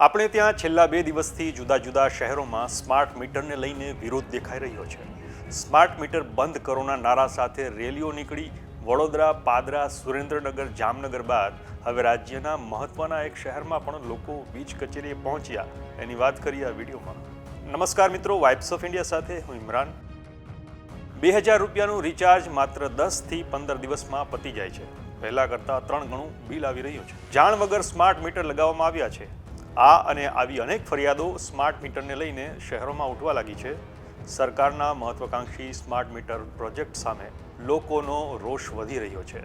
આપણે ત્યાં છેલ્લા બે દિવસથી જુદા જુદા શહેરોમાં સ્માર્ટ મીટરને લઈને વિરોધ દેખાઈ રહ્યો છે. સ્માર્ટ મીટર બંધ કરોના નારા સાથે રેલીઓ નીકળી, વડોદરા, પાદરા, સુરેન્દ્રનગર, જામનગર બાદ હવે રાજ્યના મહત્વના એક શહેરમાં પણ લોકો વીજ કચેરીએ પહોંચ્યા. એની વાત કરીએ આ વિડીયોમાં. નમસ્કાર મિત્રો વાઇબ્સ ઓફ ઇન્ડિયા સાથે હું ઇમરાન. બે હજાર રૂપિયાનું રિચાર્જ માત્ર દસથી પંદર દિવસમાં પતી જાય છે. પહેલાં કરતાં ત્રણ ગણું બિલ આવી રહ્યું છે. જાણ વગર સ્માર્ટ મીટર લગાવવામાં આવ્યા છે. આ અને આવી અનેક ફરિયાદો સ્માર્ટ મીટરને લઈને શહેરોમાં ઉઠવા લાગી છે. સરકારના મહત્વાકાંક્ષી સ્માર્ટ મીટર પ્રોજેક્ટ સામે લોકોનો રોષ વધી રહ્યો છે.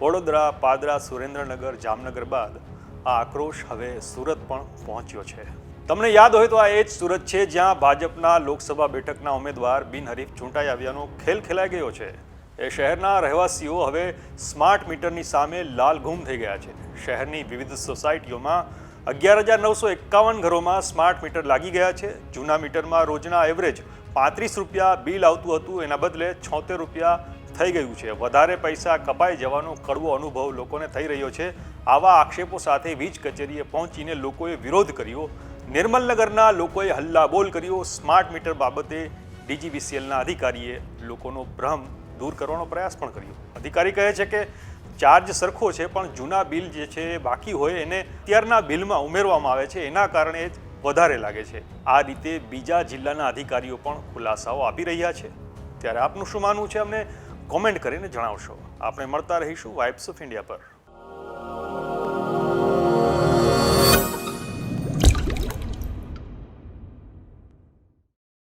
વડોદરા, પાદરા, સુરેન્દ્રનગર, જામનગર બાદ આ આક્રોશ હવે સુરત પણ પહોંચ્યો છે. તમને યાદ હોય તો આ એ જ સુરત છે જ્યાં ભાજપના લોકસભા બેઠકના ઉમેદવાર બિનહરીફ ચૂંટાઈ આવ્યાનો ખેલ ખેલાઈ ગયો છે. એ શહેરના રહેવાસીઓ હવે સ્માર્ટ મીટરની સામે લાલઘૂમ થઈ ગયા છે. શહેરની વિવિધ સોસાયટીઓમાં અગિયાર હજાર નવસો એકાવન ઘરોમાં સ્માર્ટ મીટર લાગી ગયા છે. જૂના મીટરમાં રોજના એવરેજ પાંત્રીસ રૂપિયા બિલ આવતું હતું. એના બદલે છોતેર રૂપિયા થઈ ગયું છે. વધારે પૈસા કપાઈ જવાનો કડવો અનુભવ લોકોને થઈ રહ્યો છે. આવા આક્ષેપો સાથે વીજ કચેરીએ પહોંચીને લોકોએ વિરોધ કર્યો. નિર્મલનગરના લોકોએ હલ્લાબોલ કર્યો. સ્માર્ટ મીટર બાબતે ડીજીવીસીએલના અધિકારીએ લોકોનો ભ્રમ દૂર કરવાનો પ્રયાસ પણ કર્યો. અધિકારી કહે છે કે ચાર્જ સરખો છે, પણ જૂના બિલ જે છે એ બાકી હોય એને અત્યારના બિલમાં ઉમેરવામાં આવે છે. એના કારણે વધારે લાગે છે. આ રીતે બીજા જિલ્લાના અધિકારીઓ પણ ખુલાસાઓ આપી રહ્યા છે. ત્યારે આપનું શું માનવું છે, અમને કોમેન્ટ કરીને જણાવશો. આપણે મળતા રહીશું વાઇબ્સ ઓફ ઇન્ડિયા પર.